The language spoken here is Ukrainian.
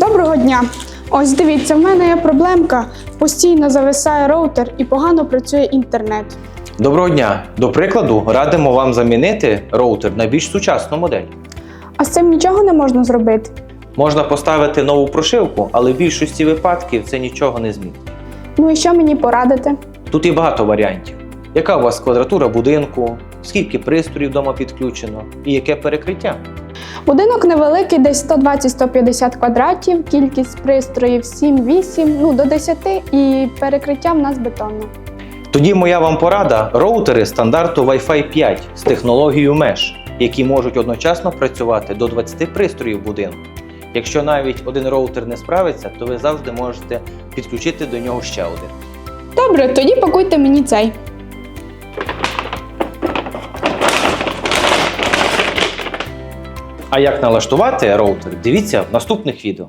Доброго дня! Ось дивіться, в мене є проблемка. Постійно зависає роутер і погано працює інтернет. Доброго дня! До прикладу, радимо вам замінити роутер на більш сучасну модель. А з цим нічого не можна зробити. Можна поставити нову прошивку, але в більшості випадків це нічого не змінить. Ну і що мені порадити? Тут є багато варіантів. Яка у вас квадратура будинку, скільки пристроїв вдома підключено і яке перекриття? Будинок невеликий, десь 120-150 квадратів, кількість пристроїв 7-8, ну до 10 і перекриття в нас бетонне. Тоді моя вам порада роутери стандарту Wi-Fi 5 з технологією Mesh, які можуть одночасно працювати до 20 пристроїв будинку. Якщо навіть один роутер не справиться, то ви завжди можете підключити до нього ще один. Добре, тоді пакуйте мені цей. А як налаштувати роутер, дивіться в наступних відео.